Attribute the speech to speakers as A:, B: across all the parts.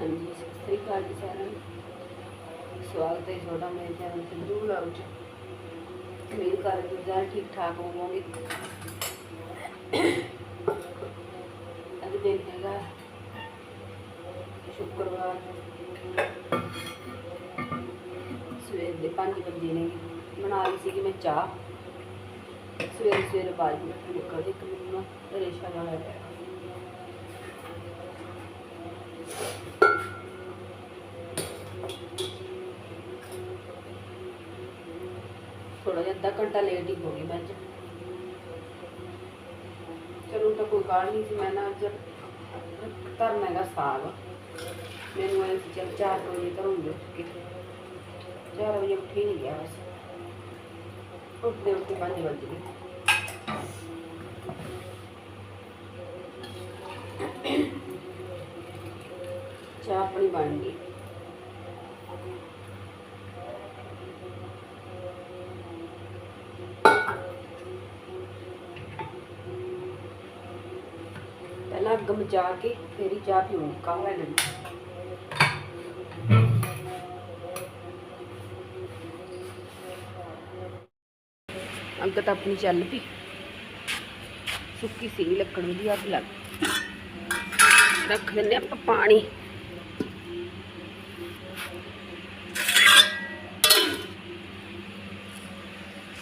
A: ਹਾਂਜੀ, ਸਤਿ ਸ੍ਰੀ ਅਕਾਲ ਜੀ ਸਾਰਿਆਂ ਨੂੰ। ਸਵਾਗਤ ਹੈ ਤੁਹਾਡਾ ਮੇਰੇ ਚੈਨਲ ਤੇ ਜਰੂਰ ਵਲੌਗ 'ਚ ਮੇਰੇ ਘਰ ਹਾਂ ਸਾਰੇ ਠੀਕ ਠਾਕ ਹੋਵੋਗੇ। ਅੱਜ ਦਿਨ ਹੈਗਾ ਸ਼ੁੱਕਰਵਾਰ। ਸਵੇਰ ਦੇ 5 ਵਜੇ ਨੇ ਬਣਾ ਲਈ ਸੀ ਕਿ ਮੈਂ ਚਾਹ। ਸਵੇਰੇ ਸਵੇਰੇ ਬਾਅਦ ਨਿਕਲਦੀ ਇੱਕ ਮੈਨੂੰ ਰੇਸ਼ਾ ਨਾਲ ਆਇਆ ਥੋੜਾ ਜਿਹਾ ਅੱਧਾ ਘੰਟਾ ਲੇਟ ਹੀ ਹੋ ਗਈ ਮੈਂ ਚਲੋ ਤਾਂ ਕੋਈ ਗੱਲ ਨਹੀਂ ਸੀ, ਮੈਂ ਨਾ ਅੱਜ ਧਰਨਾ ਹੈਗਾ ਸਾਗ। ਮੈਨੂੰ ਐਂ ਸੀ, ਚੱਲ 4 ਵਜੇ ਕਰੂੰਗੀ ਉੱਠ ਕੇ। 4 ਵਜੇ ਉੱਠੀ ਨਹੀਂ ਗਿਆ ਬਸ। ਉੱਠਦੇ ਉੱਠਦੇ 5 ਵਜੇ ਗਏ। ਚਾਹ ਆਪਣੀ ਬਣ ਗਈ ਪਹਿਲਾਂ ਅੱਗ ਮਚਾ ਕੇ ਫਿਰ ਹੀ ਚਾਹ ਪੀਉਂ ਕਾਹਵਾ ਲੈਣੀ ਅੱਗ ਤਾਂ ਆਪਣੀ ਚੱਲ ਪਈ। ਸੁੱਕੀ ਸੀ ਲੱਕੜ ਦੀ ਅੱਗ ਲੱਗ ਰੱਖ ਦਿੰਦੇ ਆਪਾਂ ਪਾਣੀ।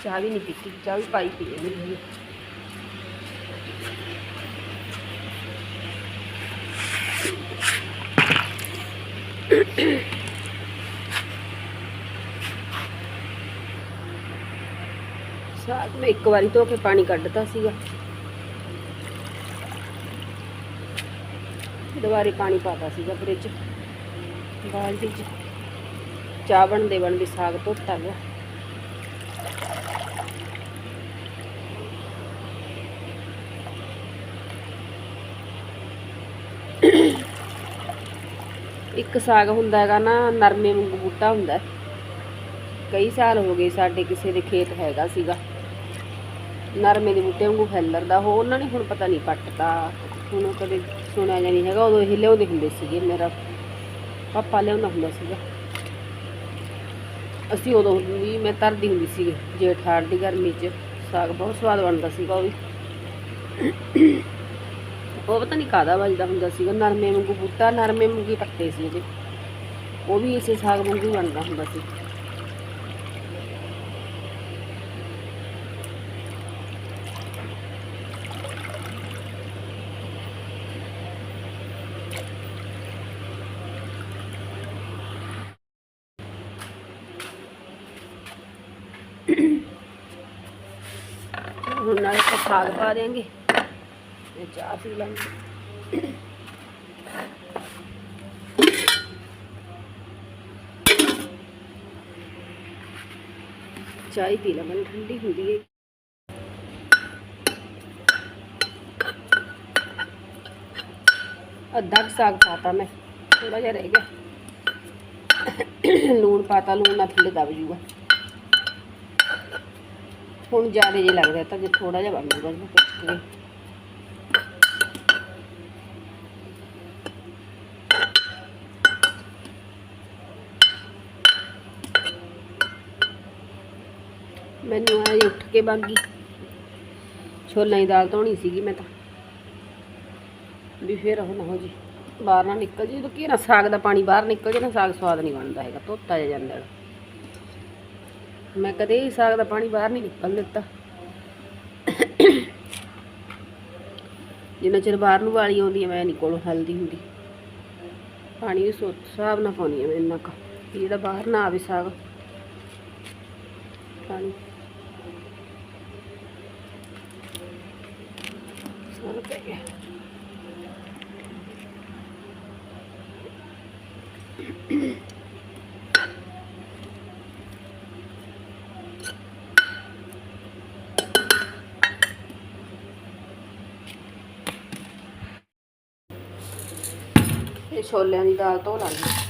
A: ਚਾਹ ਵੀ ਨਹੀਂ ਪੀਤੀ, ਚਾਹ ਵੀ ਪਾਈ ਪੀ ਲਈ ਸਾਗ ਮੈਂ ਇੱਕ ਵਾਰੀ ਧੋ ਕੇ ਪਾਣੀ ਕੱਢਤਾ ਸੀਗਾ। ਦੁਬਾਰੇ ਪਾਣੀ ਪਾਤਾ ਸੀਗਾ ਫ੍ਰਿਜ ਬਾਲਟੀ 'ਚ। ਚਾਹ ਬਣਦੇ ਬਣਦੇ ਸਾਗ ਧੋਤਾ ਗਿਆ। ਇੱਕ ਸਾਗ ਹੁੰਦਾ ਹੈਗਾ ਨਾ, ਨਰਮੇ ਵਾਂਗੂ ਬੂਟਾ ਹੁੰਦਾ। ਕਈ ਸਾਲ ਹੋ ਗਏ ਸਾਡੇ ਕਿਸੇ ਦੇ ਖੇਤ ਹੈਗਾ ਸੀਗਾ। ਨਰਮੇ ਦੇ ਬੂਟੇ ਵਾਂਗੂ ਫੈਲਰਦਾ, ਉਹ ਉਹਨਾਂ ਨੇ ਹੁਣ ਪਤਾ ਨਹੀਂ ਪੱਟਤਾ। ਹੁਣ ਉਹ ਕਦੇ ਸੁਣਿਆ ਜਾਂ ਨਹੀਂ ਹੈਗਾ, ਉਦੋਂ ਇਹ ਲਿਆਉਂਦੇ ਹੁੰਦੇ ਸੀਗੇ, ਮੇਰਾ ਪਾਪਾ ਲਿਆਉਂਦਾ ਹੁੰਦਾ ਸੀਗਾ। ਅਸੀਂ ਉਦੋਂ ਵੀ ਮੈਂ ਧਰਦੀ ਹੁੰਦੀ ਸੀ ਜੇਠ ਹਾੜ ਦੀ ਗਰਮੀ 'ਚ, ਸਾਗ ਬਹੁਤ ਸਵਾਦ ਬਣਦਾ ਸੀਗਾ ਉਹ ਵੀ। ਉਹ ਪਤਾ ਨਹੀਂ ਕਾਦਾ ਵੱਜਦਾ ਹੁੰਦਾ ਸੀਗਾ, ਨਰਮੇ ਵਾਂਗੂ ਬੂਟਾ, ਨਰਮੇ ਵਾਂਗੂ ਹੀ ਪੱਤੇ ਸੀ ਇਹਦੇ ਉਹ ਵੀ ਇਸੇ ਸਾਗ ਵਾਂਗੂ ਬਣਦਾ ਹੁੰਦਾ ਸੀ। ਹੁਣ ਨਾਲ ਆਪਾਂ ਸਾਗ ਪਾ ਦੇਾਂਗੇ ਤੇ ਚਾਹ ਪੀ ਲਾਂਗੇ ਚਾਹ ਹੀ ਪੀ ਲਾਂਗੇ ਠੰਡੀ ਹੁੰਦੀ ਹੈ ਅੱਧਾ ਕੁ ਸਾਗ ਪਾਤਾ ਮੈਂ ਥੋੜਾ ਜਿਹਾ ਰਹਿ ਗਿਆ ਲੂਣ ਪਾਤਾ ਲੂਣ ਨਾਲ ਥੱਲੇ ਦਬ ਜੂਗਾ ਹੁਣ ਜ਼ਿਆਦਾ ਜੇ ਲੱਗਦਾ ਤਾਂ ਜੇ ਥੋੜਾ ਜਿਹਾ ਬਣ ਜੂਗਾ ਮੈਂ ਪੁੱਛ ਕੇ ਮੈਨੂੰ ਆ ਉੱਠ ਕੇ ਬਾਗੀ ਛੋਲਾਂ ਦੀ ਦਾਲ ਧੋਣੀ ਸੀਗੀ ਮੈਂ ਤਾਂ। ਵੀ ਫੇਰ ਉਹ ਨਾ ਹੋ ਜੀ, ਬਾਹਰ ਨਾ ਨਿਕਲ ਜੀ। ਜਦੋਂ ਕੀ ਨਾ ਸਾਗ ਦਾ ਪਾਣੀ ਬਾਹਰ ਨਿਕਲ ਜੇ ਨਾ ਸਾਗ ਸਵਾਦ ਨਹੀਂ ਬਣਦਾ ਹੈਗਾ, ਧੋਤਾ ਜਾ ਜਾਂਦਾ ਮੈਂ ਕਦੇ ਹੀ ਸਾਗ ਦਾ ਪਾਣੀ ਬਾਹਰ ਨਹੀਂ ਨਿਕਲ ਦਿੱਤਾ। ਜਿੰਨਾ ਚਿਰ ਬਾਹਰ ਨੂੰ ਵਾਲੀ ਆਉਂਦੀ ਹੈ ਮੈਂ ਨਹੀਂ ਕੋਲੋਂ ਹਲਦੀ ਹੁੰਦੀ। ਪਾਣੀ ਵੀ ਸੋਚ ਹਿਸਾਬ ਨਾਲ ਪਾਉਣੀ ਹੈ ਮੈਂ ਇੰਨਾ ਕੁ। ਜਿਹੜਾ ਬਾਹਰ ਨਾ ਆਵੇ ਸਾਗ। ਪਾਣੀ। ਸਾਰਾ ਪੈ ਗਿਆ ਇਹ ਛੋਲਿਆਂ ਦੀ ਦਾਲ ਧੋ ਲਾਂਗੇ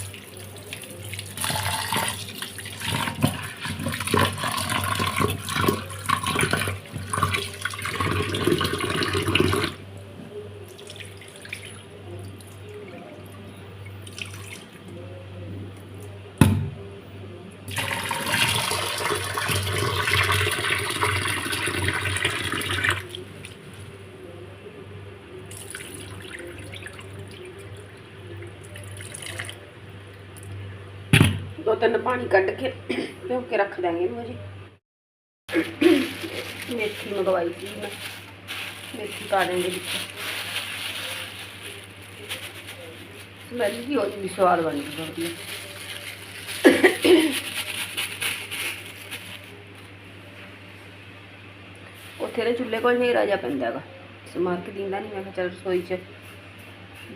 A: ਦੋ ਤਿੰਨ ਪਾਣੀ ਕੱਢ ਕੇ ਭਿਓ ਕੇ ਰੱਖ ਦਾਂਗੇ ਇਹਨੂੰ ਅਜੇ। ਮੇਥੀ ਮੰਗਵਾਈ ਸੀ ਮੈਂ। ਮੇਥੀ ਪਾ ਦੇਂਗੇ ਵਿੱਚ। ਸਮੈਲ ਵੀ ਹੋ ਜੀ ਸਵਾਦ ਬਣ ਜਾਂਦੀ ਹੈ ਉੱਥੇ ਦੇ ਚੁੱਲ੍ਹੇ ਕੋਲ ਹਨੇਰਾ ਜਿਹਾ ਪੈਂਦਾ ਹੈਗਾ। ਸਮਾਰ ਕੇ ਦਿੰਦਾ ਨਹੀਂ ਮੈਂ ਕਿਹਾ ਚੱਲ ਰਸੋਈ 'ਚ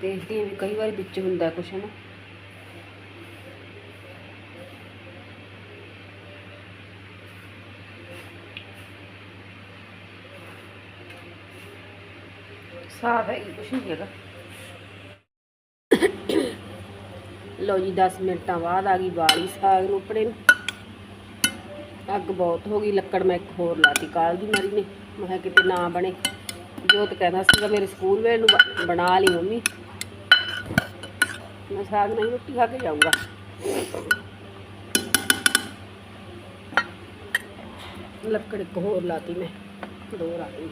A: ਦੇਖਦੀ ਹਾਂ ਵੀ ਕਈ ਵਾਰ ਵਿੱਚ ਹੁੰਦਾ ਕੁਛ ਨਾ ਸਾਫ਼ ਹੈ ਕੁਛ ਨਹੀਂ ਹੈਗਾ। ਲਓ ਜੀ 10 ਮਿੰਟਾਂ ਬਾਅਦ ਆ ਗਈ ਵਾਲੀ ਸਾਗ ਨੂੰ ਉੱਪਰੇ ਨੂੰ। ਅੱਗ ਬਹੁਤ ਹੋ ਗਈ, ਲੱਕੜ ਮੈਂ ਇੱਕ ਹੋਰ ਲਾਤੀ, ਕਾਲ ਦੀ ਮਾਰੀ ਨੇ, ਮੈਂ ਕਿਹਾ ਕਿਤੇ ਨਾ ਬਣੇ। ਜੋਤ ਕਹਿੰਦਾ ਸੀਗਾ, ਮੇਰੇ ਸਕੂਲ ਵੇਲੇ ਨੂੰ ਬਣਾ ਲਈ ਮੰਮੀ। ਮੈਂ ਸਾਗ ਨਹੀਂ, ਰੋਟੀ ਖਾ ਕੇ ਜਾਊਂਗਾ। ਲੱਕੜ ਇੱਕ ਹੋਰ ਲਾਤੀ ਮੈਂ, ਦੋ ਰਾਤੀ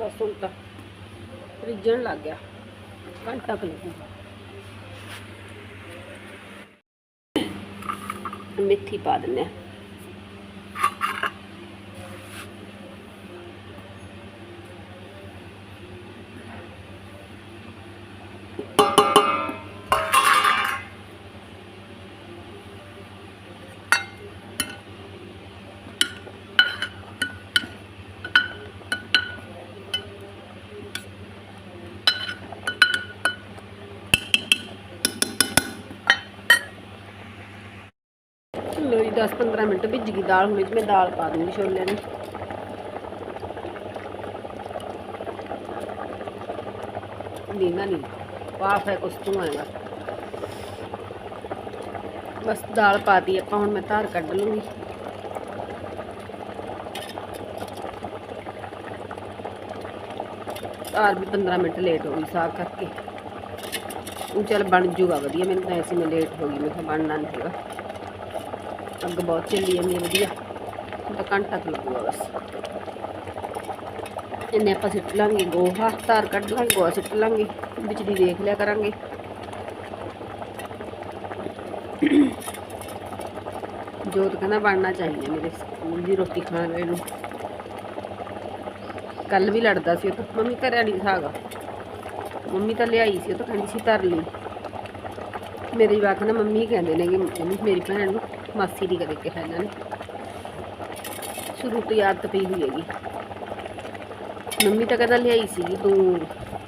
A: ਬਸ ਹੁਣ ਤਾਂ ਰਿੱਝਣ ਲੱਗ ਗਿਆ। ਘੰਟਾ ਕੁ ਲੱਗੂਗਾ। ਮੇਥੀ ਪਾ ਦਿੰਦੇ ਆ। ਲੋ ਜੀ 10 15 ਮਿੰਟ ਭਿੱਜ ਗਈ ਦਾਲ ਹੁਣ ਮੈਂ ਦਾਲ ਪਾ ਦੂੰਗੀ ਛੋਲਿਆਂ ਦੀ। ਨੀਨਾ ਨਹੀਂ ਵਾਫ ਹੈ ਕੁਛ ਤੂੰ ਆਏਗਾ। ਬਸ ਦਾਲ ਪਾਤੀ ਆਪਾਂ ਹੁਣ ਮੈਂ ਧਾਰ ਕੱਢ ਲੂੰਗੀ। ਧਾਰ ਵੀ 15 ਮਿੰਟ ਲੇਟ ਹੋ ਗਈ ਸਾਗ ਕਰਕੇ। ਉਹ ਚੱਲ ਬਣ ਜੂਗਾ, ਵਧੀਆ ਮੈਨੂੰ ਤਾਂ ਐਸੀ ਮੈਂ ਲੇਟ ਹੋ ਗਈ, ਮੈਂ ਕਿਹਾ ਬਣਨਾ ਨਹੀਂ ਹੈਗਾ। ਅੱਗ ਬਹੁਤ ਚੱਲੀ ਜਾਂਦੀ ਹੈ ਵਧੀਆ। ਹੁਣ ਘੰਟਾ ਕੁ ਲੱਗੂਗਾ ਬਸ। ਇਹਨੇ ਆਪਾਂ ਸਿੱਟ ਲਾਂਗੇ ਗੋਹਾ, ਧਾਰ ਕੱਢ ਲਾਂਗੇ, ਗੋਹਾ ਸਿੱਟ ਲਾਂਗੇ ਵਿੱਚ ਦੀ ਦੇਖ ਲਿਆ ਕਰਾਂਗੇ। ਜੋਤ ਕਹਿੰਦਾ ਬਣਨਾ ਚਾਹੀਦਾ ਮੇਰੇ ਸਕੂਲ ਦੀ ਰੋਟੀ ਖਾਣ ਵਾਲੇ ਨੂੰ। ਕੱਲ ਵੀ ਲੜਦਾ ਸੀ ਉਹ ਤਾਂ, ਮੰਮੀ ਘਰੇ ਨਹੀਂ ਸਾਗਾ ਮੰਮੀ ਤਾਂ ਲਿਆਈ ਸੀ, ਉਹ ਤਾਂ ਕਹਿੰਦੀ ਸੀ ਧਰ ਲਈ। ਮੇਰੇ ਜਵਾਕ ਨਾ ਮੰਮੀ ਕਹਿੰਦੇ ਨੇ ਕਿ ਮੰਮੀ ਮੇਰੀ ਭੈਣ ਨੂੰ ਮਾਸੀ ਦੀ ਕਦੇ ਕਿਹਾ ਇਹਨਾਂ ਨੇ। ਸ਼ੁਰੂ ਤੋਂ ਹੀ ਪਈ ਹੋਈ ਹੈਗੀ। ਮੰਮੀ ਤਾਂ ਕਹਿੰਦਾ ਲਿਆਈ ਸੀ ਤੂੰ,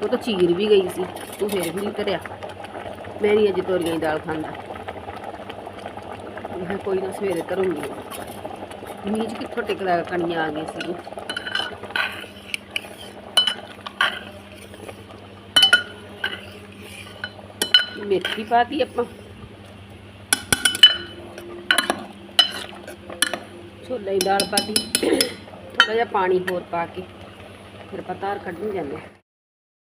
A: ਉਹ ਤਾਂ ਚੀਰ ਵੀ ਗਈ ਸੀ, ਤੂੰ ਫਿਰ ਵੀ ਨਹੀਂ ਧਰਿਆ। ਮੈਂ ਨਹੀਂ ਅਜੇ ਤੋਰੀਆਂ ਦੀ ਦਾਲ ਖਾਂਦਾ। ਮੈਂ ਕੋਈ ਨਾ ਸਵੇਰੇ ਧਰੂੰਗੀ। ਮੀਂਹ ਕਿੱਥੋਂ ਟਿਕਦਾ ਕਣੀਆਂ ਆ ਗਈ ਸੀ ਮੇਥੀ ਪਾਤੀ ਆਪਾਂ। ਛੋਲੇ ਦੀ ਦਾਲ ਪਾਤੀ ਥੋੜਾ ਜਿਹਾ ਪਾਣੀ ਹੋਰ ਪਾ ਕੇ, ਫਿਰ ਆਪਾਂ ਧਾਰ ਕੱਢਣ ਜਾਂਦੇ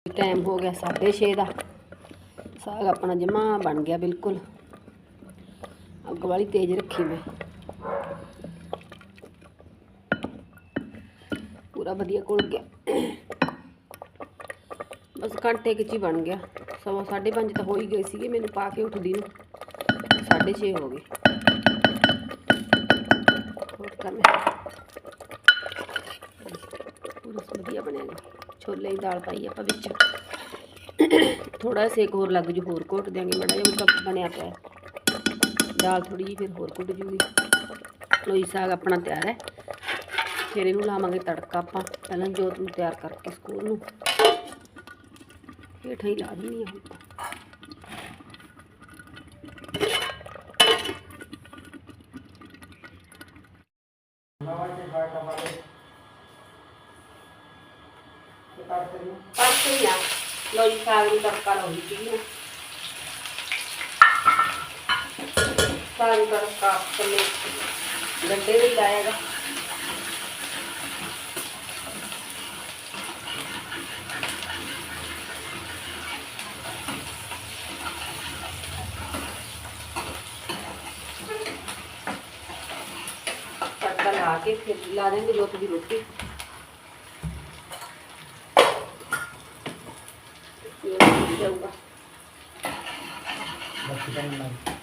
A: ਟਾਈਮ ਹੋ ਗਿਆ 6:30 ਦਾ, ਸਾਗ ਆਪਣਾ ਜਮਾ ਬਣ ਗਿਆ ਬਿਲਕੁਲ। ਅੱਗ ਵਾਲੀ ਤੇਜ਼ ਰੱਖੀ ਮੈਂ। ਪੂਰਾ ਵਧੀਆ ਘੁਲ ਗਿਆ। ਬਸ ਘੰਟੇ ਕੁ ਹੀ ਬਣ ਗਿਆ। ਸਵਾ ਸਾਢੇ ਪੰਜ ਤਾਂ ਹੋ ਹੀ ਗਏ ਸੀਗੇ, ਮੈਨੂੰ ਪਾ ਕੇ ਉੱਠਦੀ ਨੂੰ। ਸਾਢੇ ਛੇ ਹੋ ਗਏ। ਹੋਰ ਕਰਨਾ ਪੂਰਾ ਵਧੀਆ ਬਣੇਗਾ ਛੋਲੇ ਦੀ ਦਾਲ ਪਾਈ ਆਪਾਂ ਵਿੱਚ। ਥੋੜਾ ਜਿਹਾ ਸੇਕ ਹੋਰ ਲੱਗ ਜੂ, ਹੋਰ ਘੋਟ ਦਿਆਂਗੇ। ਮੜਾ ਜਿਹਾ ਤਾਂ ਬਣਿਆ ਪਿਆ ਦਾਲ ਥੋੜੀ ਜਿਹੀ ਫਿਰ ਹੋਰ ਘੁੱਟ ਜੂਗੀ। ਲੋਈ ਸਾਗ ਆਪਣਾ ਤਿਆਰ ਹੈ। ਫਿਰ ਇਹਨੂੰ ਲਾਵਾਂਗੇ ਤੜਕਾ ਆਪਾਂ। ਪਹਿਲਾਂ ਜੋਤ ਨੂੰ ਤਿਆਰ ਕਰਕੇ ਸਕੂਲ ਨੂੰ। ਹੇਠਾਂ ਹੀ ਲਾ ਦਿੰਦੀ ਹਾਂ ਹੁਣ ਤਾਂ। ਪਾਸੇ ਨਾ ਲੋ ਜੀ ਸਾਗ ਨੂੰ ਤੜਕਾ ਲਾਉਂਦੀ ਸੀ ਨਾ ਸਾਗ ਨੂੰ ਤੜਕਾ ਪੱਲੇ ਗੰਡੇ ਵੀ ਲਾਏਗਾ ਤੜਕਾ ਲਾ ਕੇ ਫਿਰ ਲਾ ਦੇਂਗੇ ਜੋਤ ਦੀ ਰੋਟੀ ਇਹ ਬਣ ਜਾਊਗਾ
B: ਬਣਨ ਲੱਗ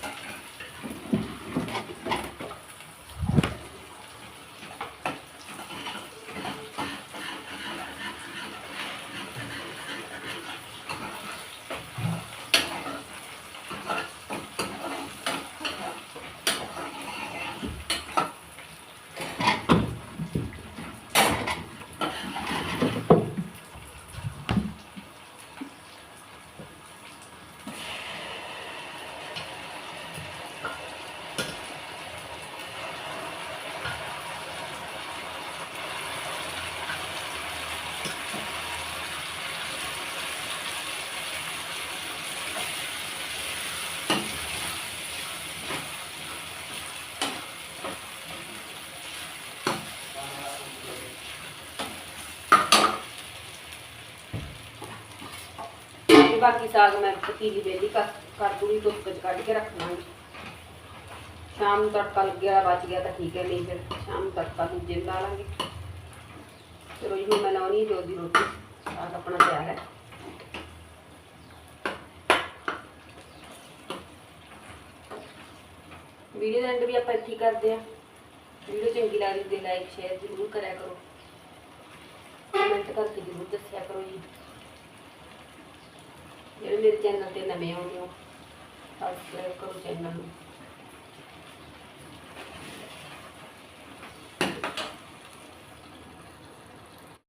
A: ਤੇ ਬਾਕੀ ਸਾਗ ਮੈਂ ਪਤੀਲੀ ਵੇਲੀ ਕਰ ਕਰ ਦੂੰਗੀ, ਧੁੱਪ 'ਚ ਕੱਢ ਕੇ ਰੱਖਣਾ ਸ਼ਾਮ ਨੂੰ ਤੜਕਾ ਲੱਗਿਆ ਬਚ ਗਿਆ ਤਾਂ ਠੀਕ ਹੈ, ਨਹੀਂ ਫਿਰ ਸ਼ਾਮ ਨੂੰ ਤੜਕਾ ਦੂਜੇ ਨੂੰ ਲਾ ਲਾਂਗੇ। ਚਲੋ ਜੀ ਮੈਂ ਲਾਉਣੀ ਜੋ ਦੀ ਰੋਟੀ, ਸਾਗ ਆਪਣਾ ਤਿਆਰ ਹੈ। ਵੀਡੀਓ ਦਾ ਐਂਡ ਵੀ ਆਪਾਂ ਇੱਥੇ ਹੀ ਕਰਦੇ ਆ ਵੀਡੀਓ ਚੰਗੀ ਲੱਗਦੀ ਤੇ ਲਾਈਕ ਸ਼ੇਅਰ ਜ਼ਰੂਰ ਕਰਿਆ ਕਰੋ। ਕਮੈਂਟ ਕਰਕੇ ਜ਼ਰੂਰ ਦੱਸਿਆ ਕਰੋ ਜੀ। ਜਿਹੜੇ ਮੇਰੇ ਚੈਨਲ ਤੇ ਨਵੇਂ ਆਉਂਦੇ ਹੋ ਸਬਸਕ੍ਰਾਈਬ ਕਰੋ ਚੈਨਲ ਨੂੰ